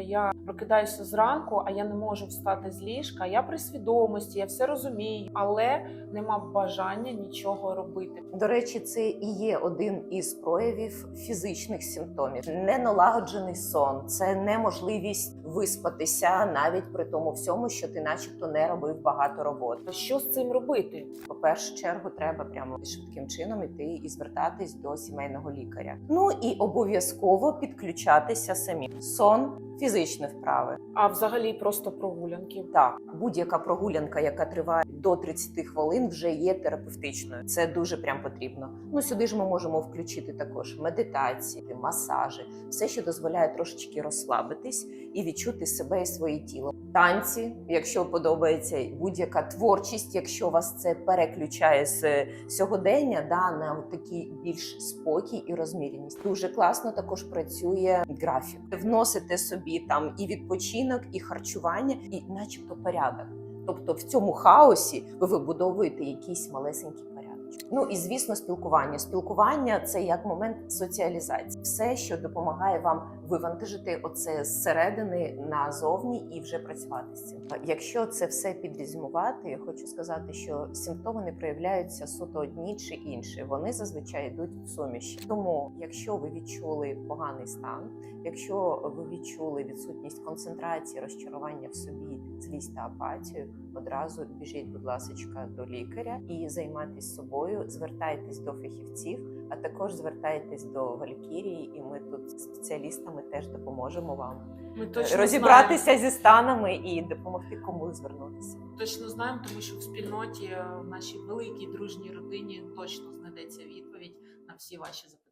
Я прокидаюся зранку, а я не можу встати з ліжка. Я при свідомості, я все розумію, але нема бажання нічого робити. До речі, це і є один із проявів фізичних симптомів. Неналагоджений сон, це неможливість виспатися навіть при тому всьому, що ти, начебто, не робив багато роботи. Що з цим робити? По першу чергу, треба прямо швидким чином іти і звертатись до сімейного лікаря. Ну і обов'язково підключатися самі. Сон, фізичні вправи. А взагалі просто прогулянки. Так, будь-яка прогулянка, яка триває до 30 хвилин, вже є терапевтичною. Це дуже прям потрібно. Ну сюди ж ми можемо включити також медитації, масажі, все, що дозволяє трошечки розслабитись і відчути себе і своє тіло. Танці, якщо подобається будь-яка творчість, якщо вас це переключає з сьогодення, да на такий більш спокій і розміреність. Дуже класно також працює графік. Вносите собі там і відпочинок, і харчування, і, начебто, порядок. Тобто в цьому хаосі ви вибудовуєте якийсь малесенький порядок. Ну і звісно, спілкування. Спілкування це як момент соціалізації, все, що допомагає вам вивантажити оце зсередини назовні і вже працювати з цим. Якщо це все підрізюмувати, я хочу сказати, що симптоми не проявляються суто одні чи інші. Вони зазвичай йдуть в суміші. Тому, якщо ви відчули поганий стан, якщо ви відчули відсутність концентрації, розчарування в собі, злість та апатію, одразу біжіть, будь ласка, до лікаря і займайтесь собою, звертайтесь до фахівців, а також звертайтесь до Валькірії, і ми тут з спеціалістами теж допоможемо вам Ми точно розібратися зі станами і допомогти кому звернутися. точно знаємо, тому що в спільноті в нашій великій дружній родині точно знайдеться відповідь на всі ваші запитання.